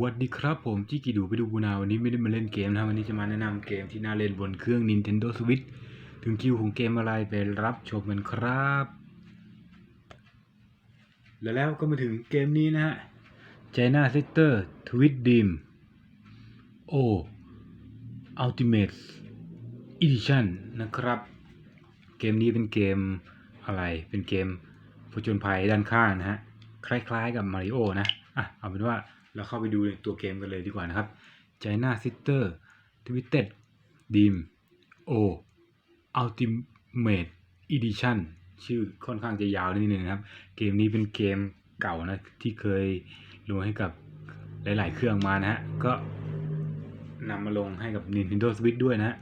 วัสดีครับผมจิกิดูไปดูบูนาวันนี้ไม่ได้มาเล่นเกมนะวันนี้จะมาแนะนำเกมที่น่าเล่นบนเครื่อง Nintendo Switch ถึงคิวของเกมอะไรไปรับชมกันครับ แล้วแล้วก็มาถึงเกมนี้นะฮะ China Sister Twist Dream O Ultimate Edition นะครับ เกมนี้เป็นเกมอะไรเป็นเกมผจญภัยด้านข้างนะฮะ คล้ายๆกับมาริโอนะอะเอาเป็นว่า เราเข้าไปดูในตัวเกมกันเลยดีกว่านะครับ China Sister Twisted Dream O Ultimate Edition ชื่อค่อนข้างจะยาวนิดนึงนะครับ เกมนี้เป็นเกมเก่านะ ที่เคยลงให้กับหลาย ๆ เครื่องมานะฮะ ก็นำมาลงให้กับ Nintendo Switch ด้วยนะฮะ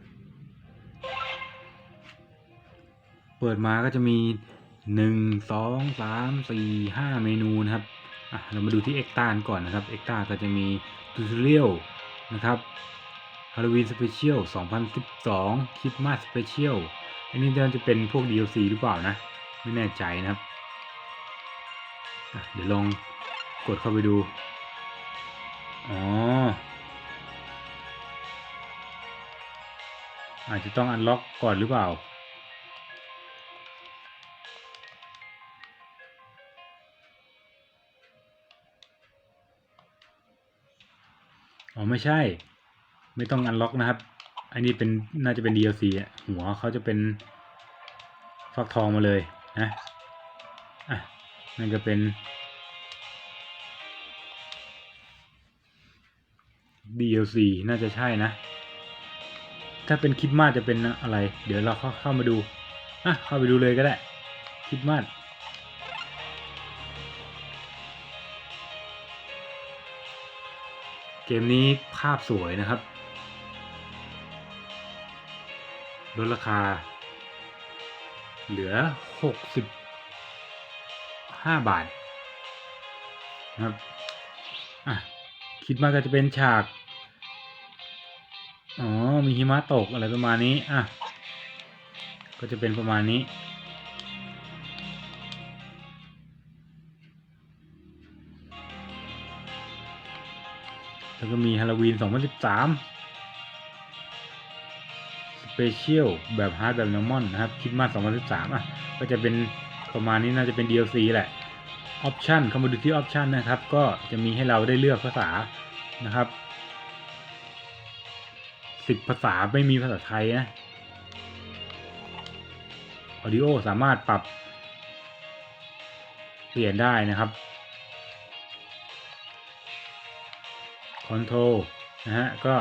เปิดมาก็จะมีหนึ่งสองสามสี่ห้าเมนูนะครับ เรามาดูที่เอ็กตาก่อนนะครับเอ็กตาก็จะมีทูตเรียลนะครับฮาโลวีนสเปเชียล2012คริสต์มาสสเปเชียลอันนี้จะเป็นพวก DLC หรือเปล่านะ ไม่แน่ใจนะครับ เดี๋ยวลองกดเข้าไปดู อ๋อ อาจจะต้องอันล็อกก่อนหรือเปล่า ไม่ใช่ ไม่ต้องอันล็อกนะครับ อันนี้เป็นน่าจะเป็น DLC อะหัวเขาจะเป็นฟักทองมาเลยนะอะนั่นก็เป็น DLC น่าจะใช่นะ ถ้าเป็นคิดมาสจะเป็นอะไร เดี๋ยวเราเข้าเข้ามาดูอะเข้าไปดูเลยก็ได้ คิดมาส เกมนี้ภาพสวยนะครับลดราคา เหลือ 65 บาทนะครับอะคิดมาก็จะเป็นฉาก อ๋อ มีหิมะตกอะไรประมาณนี้ อะ ก็จะเป็นประมาณนี้ แล้วก็มีฮาโลวีน 2013 สเปเชียลแบบฮาร์ดแบบนอร์มอนนะครับคิดมาส2013 อะ ก็จะเป็นประมาณนี้น่าจะเป็น DLC แหละออปชันเข้ามาดูที่ออปชันนะครับ ก็จะมีให้เราได้เลือกภาษานะครับ 10 ภาษาไม่มีภาษาไทยนะออดิโอสามารถปรับเปลี่ยนได้นะครับ คอนโทรนะฮะ ก็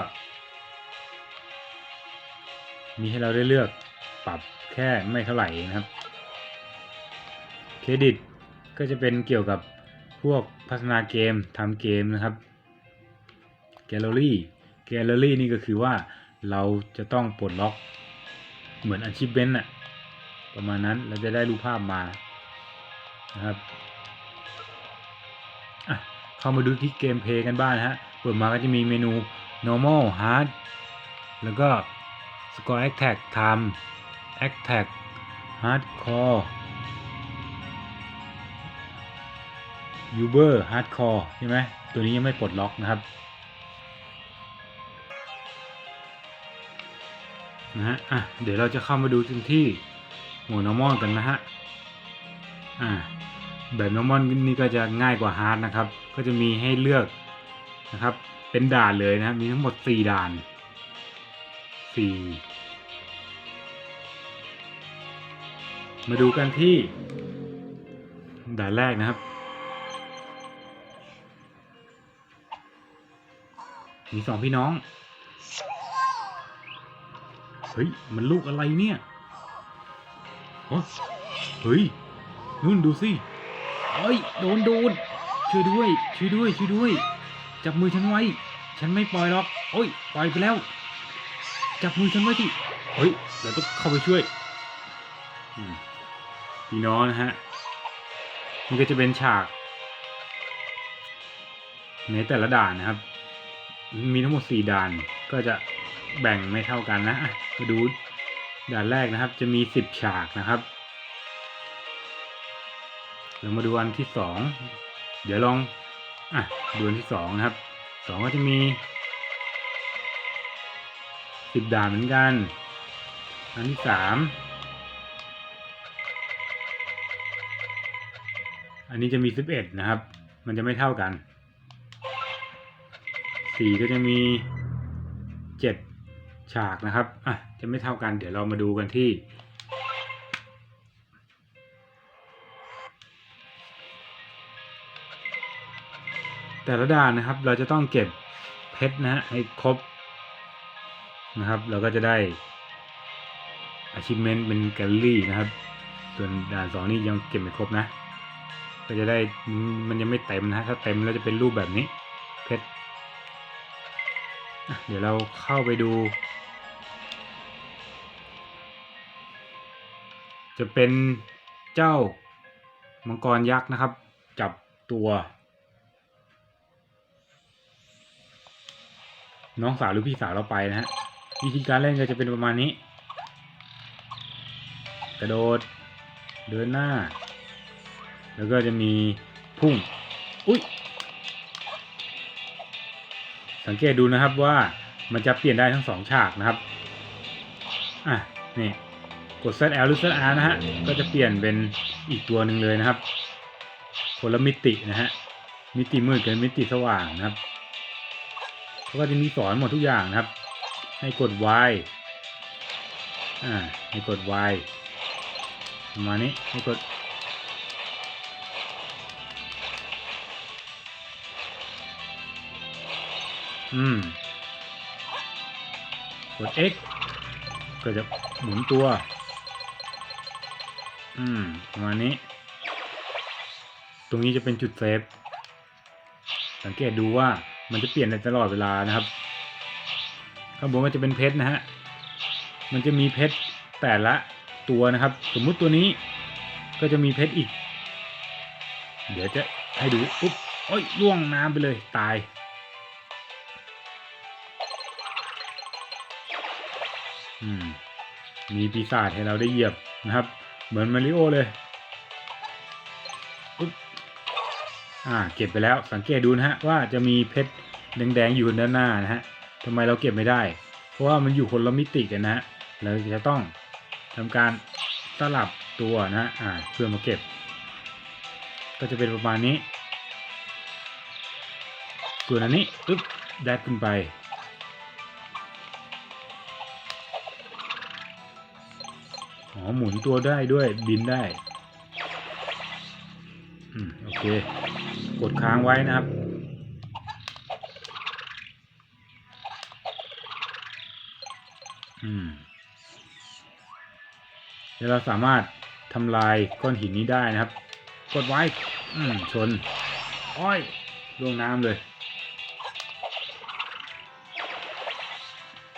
มีให้เราได้เลือกปรับแค่ไม่เท่าไหร่นะครับเครดิตก็จะเป็นเกี่ยวกับพวกพัฒนาเกมทำเกมนะครับแกลเลอรี่แกลเลอรี่นี่ก็คือว่าเราจะต้องปลดล็อกเหมือนอาชีพเบนอะประมาณนั้นเราจะได้รูปภาพมานะครับอะเข้ามาดูที่เกมเพย์กันบ้างนะฮะ เปิดมาก็จะมีเมนู normal hard แล้วก็ score attack time attack hardcore uber hardcore ใช่ไหมตัวนี้ยังไม่ปลดล็อกนะครับนะฮะ อะ เดี๋ยวเราจะเข้ามาดูกันที่หมวด normal กันนะฮะ อ่า แบบ normal นี่ก็จะง่ายกว่า hard นะครับ ก็จะมีให้เลือก นะครับ เป็นด่านเลยนะครับ มีทั้งหมด4ด่าน4มาดูกันที่ ด่านแรกนะครับ มีสองพี่น้อง เฮ้ย มันลูกอะไรเนี่ยโอ้เฮ้ยนู่นดูสิเฮ้ย โดนโดนช่วยด้วย ช่วยด้วย ช่วยด้วย จับมือฉันไว้ ฉันไม่ปล่อยหรอก โอ้ย ปล่อยไปแล้ว จับมือฉันไว้ที่เฮ้ยเราต้องเข้าไปช่วยอืมพี่น้องนะฮะนี่ก็จะเป็นฉาก ในแต่ละด่านนะครับ มีทั้งหมดสี่ด่าน ก็จะแบ่งไม่เท่ากันนะอะมาดูด่านแรกนะครับ จะมีสิบฉากนะครับ เรามาดูอันที่สอง เดี๋ยวลอง อะดูอันที่สองนะครับสองก็จะมีสิบด่านเหมือนกัน อันที่สามอันนี้จะมีสิบเอ็ดนะครับ มันจะไม่เท่ากันสี่ก็จะมีเจ็ดฉากนะครับ อะ จะไม่เท่ากัน เดี๋ยวเรามาดูกันที่ แต่ละด่านนะครับ เราจะต้องเก็บเพชรนะฮะให้ครบนะครับ เราก็จะได้ achievement เป็นแกลลี่นะครับ ส่วนด่านสองนี่ยังเก็บไม่ครบนะ ก็จะได้มันยังไม่เต็มนะถ้าเต็มแล้วจะเป็นรูปแบบนี้เพชรเดี๋ยวเราเข้าไปดู จะเป็นเจ้ามังกรยักษ์นะครับ จับตัว น้องสาวหรือพี่สาวเราไปนะฮะวิธีการเล่นก็จะเป็นประมาณนี้ กระโดด เดินหน้า แล้วก็จะมีพุ่ง อุ้ยสังเกตดูนะครับว่ามันจะเปลี่ยนได้ทั้งสองฉากนะครับ อะ นี่ กด ZL หรือ ZR นะฮะ ก็จะเปลี่ยนเป็นอีกตัวหนึ่งเลยนะครับคนละมิตินะฮะ มิติมืดกับมิติสว่างนะครับ เขาก็จะมีสอนหมดทุกอย่างนะครับ ให้กด Y อ่าให้กด Y ประมาณนี้ให้กดอืมกด X ก็จะหมุนตัว อืมประมาณนี้ ตรงนี้จะเป็นจุดเซฟ สังเกตดูว่า มันจะเปลี่ยนตลอดเวลานะครับข้างบนก็จะเป็นเพชรนะฮะ มันจะมีเพชรแต่ละตัวนะครับ สมมุติตัวนี้ก็จะมีเพชรอีก เดี๋ยวจะให้ดูปุ๊บโอ้ยล่วงน้ำไปเลยตาย อืมมีปีศาจให้เราได้เหยียบนะครับ เหมือนมาริโอเลย อ่า เก็บไปแล้ว สังเกตดูนะฮะว่าจะมีเพชรแดงๆอยู่ด้านหน้านะฮะทำไมเราเก็บไม่ได้ เพราะว่ามันอยู่คนละมิติกันนะฮะเราจะต้องทำการสลับตัวนะ อ่า เพื่อมาเก็บ ก็จะเป็นประมาณนี้ ส่วนอันนี้อึ๊บแดดขึ้นไป อ๋อ หมุนตัวได้ด้วยบินได้ โอเค กดค้างไว้นะครับ อืมเดี๋ยวเราสามารถทำลายก้อนหินนี้ได้นะครับ กดไว้ อืมชน อ้อยลงน้ำเลย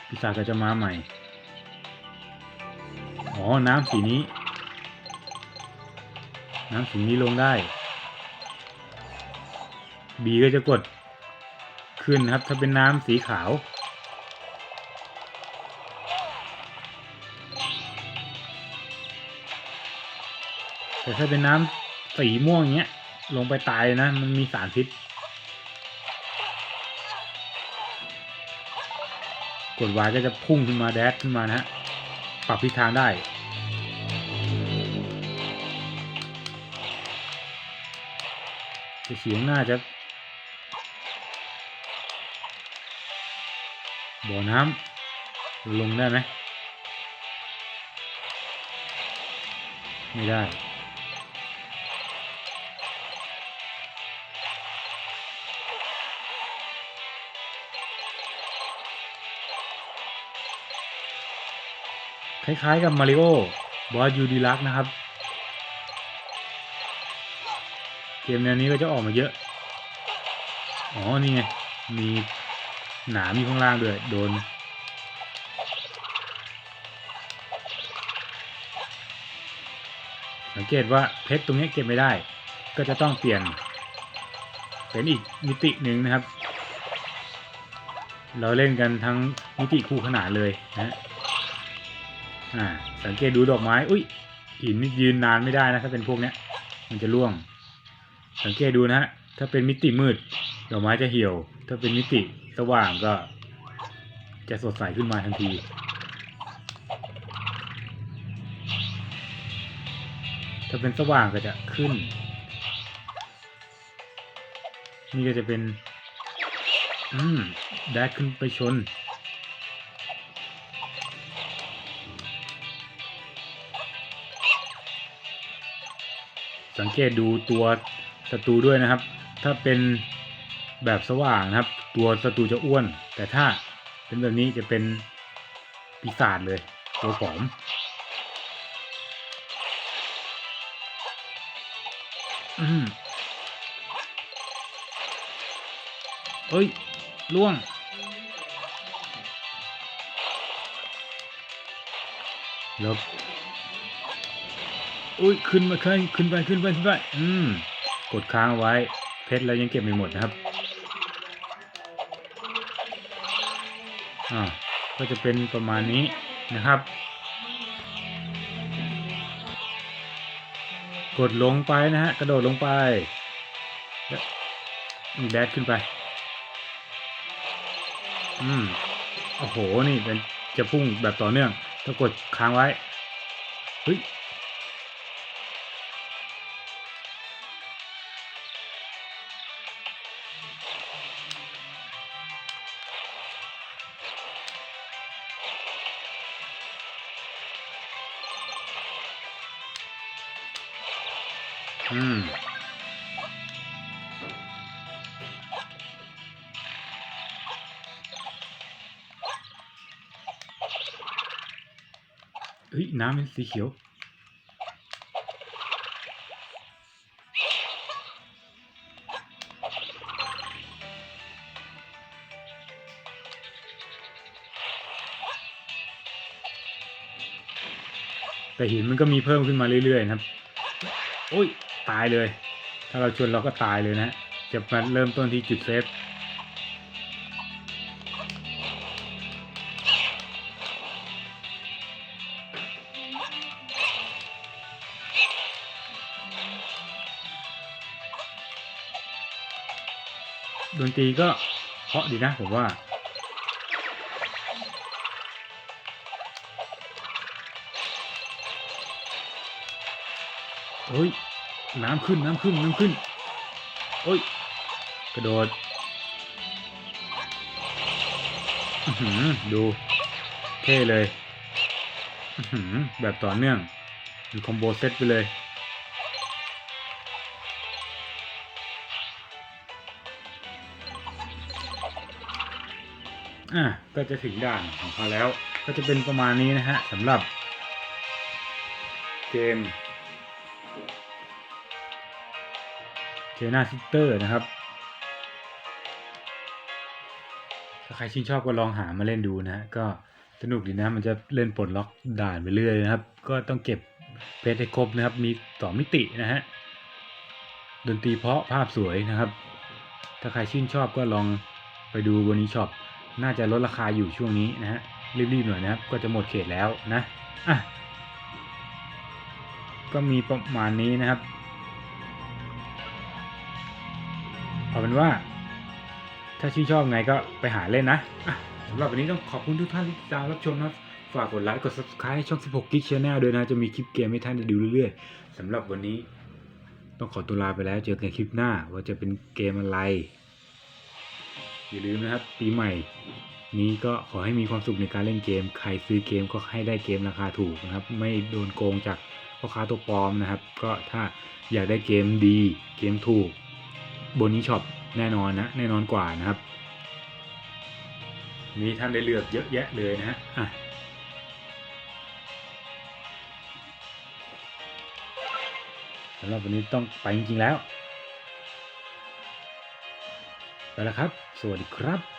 พิศาจก็จะมาใหม่ อ๋อ น้ำสีนี้ น้ำสีนี้ลงได้ บีก็จะกดขึ้นนะครับ ถ้าเป็นน้ำสีขาว แต่ถ้าเป็นน้ำสีม่วงอย่างเงี้ย ลงไปตายเลยนะ มันมีสารพิษ กดวายก็จะพุ่งขึ้นมาแดดขึ้นมานะฮะ ปรับทิศทางได้จะเสียงหน่าจะ บ่อน้ำลงได้ไหมไม่ได้ คล้ายๆกับมาริโอบอสยูดีลักนะครับ เกมแนวนี้ก็จะออกมาเยอะ อ๋อ นี่ไง มี หนามอยู่ข้างล่างด้วย โดน สังเกตว่าเพชรตรงนี้เก็บไม่ได้ ก็จะต้องเปลี่ยน เป็นอีกมิติหนึ่งนะครับ เราเล่นกันทั้งมิติคู่ขนานเลยนะอ่าสังเกตดูดอกไม้ อุ้ยหินยืนนานไม่ได้นะถ้าเป็นพวกเนี้ย มันจะร่วง สังเกตดูนะฮะถ้าเป็นมิติมืด ดอกไม้จะเหี่ยว ถ้าเป็นมิติ สว่างก็ จะสดใสขึ้นมาทันที ถ้าเป็นสว่างก็จะขึ้น นี่ก็จะเป็น อืมได้ขึ้นไปชนสังเกตดูตัวศัตรูด้วยนะครับ ถ้าเป็นแบบสว่างนะครับ ตัวศัตรูจะอ้วน แต่ถ้าเป็นแบบนี้จะเป็นปีศาจเลย ตัวผอมอเอ้ยล่วง แล้วอุ้ยขึ้นมาขึ้นขึ้นไปขึ้นไปขึ้นไป อืม กดค้างเอาไว้ เพชรเรายังเก็บไม่หมดนะครับ อ่าก็จะเป็นประมาณนี้นะครับ กดลงไปนะฮะกระโดดลงไปแล้วแดดขึ้นไป อืมโอ้โห นี่เป็นจะพุ่งแบบต่อเนื่อง ถ้ากดค้างไว้เฮ้ย อืมเฮ้ยน้ำเป็นสีเขียว แต่หินมันก็มีเพิ่มขึ้นมาเรื่อยๆนะครับ โอ้ย ตายเลย ถ้าเราชนเราก็ตายเลยนะจะมาเริ่มต้นที่จุดเซฟดนตรีก็เพราะดีนะผมว่าโอ้ย น้ำขึ้นน้ำขึ้นน้ำขึ้น โอ้ย กระโดดดูเท่เลยแบบต่อเนื่องมีคอมโบเซตไปเลย อะก็จะถึงด่านของเขาแล้ว ก็จะเป็นประมาณนี้นะฮะสำหรับเกม เจน่าซิสเตอร์นะครับ ถ้าใครชื่นชอบก็ลองหามาเล่นดูนะฮะก็สนุกดีนะมันจะเล่นปลดล็อกด่านไปเรื่อยนะครับ ก็ต้องเก็บเพชรให้ครบนะครับ มีสองมิตินะฮะดนตรีเพราะภาพสวยนะครับ ถ้าใครชื่นชอบก็ลองไปดูบนนี้ช็อปน่าจะลดราคาอยู่ช่วงนี้นะฮะรีบๆหน่อยนะครับ ก็จะหมดเขตแล้วนะอะก็มีประมาณนี้นะครับ เอาเป็นว่า ถ้าชื่นชอบไงก็ไปหาเล่นนะสำหรับวันนี้ต้องขอบคุณทุกท่านที่ติดตามรับชมนะฝากกดไลค์กด subscribe ช่อง 16 g ิ g Channel ด้วยนะ จะมีคลิปเกมให้ท่านได้ดูเรื่อยๆสำหรับวันนี้ต้องขอตัวลาไปแล้วเจอกันคลิปหน้าว่าจะเป็นเกมอะไร อย่าลืมนะครับ ปีใหม่ นี้ก็ขอให้มีความสุขในการเล่นเกม ใครซื้อเกมก็ให้ได้เกมราคาถูกนะครับ ไม่โดนโกงจากพ่อค้าตัวปลอมนะครับ ก็ถ้าอยากได้เกมดี เกมถูก บนนี้ช็อปแน่นอนนะแน่นอนกว่านะครับ มีท่านได้เลือกเยอะแยะเลยนะฮะอะสำหรับวันนี้ต้องไปจริงๆแล้ว ไปแล้วครับ สวัสดีครับ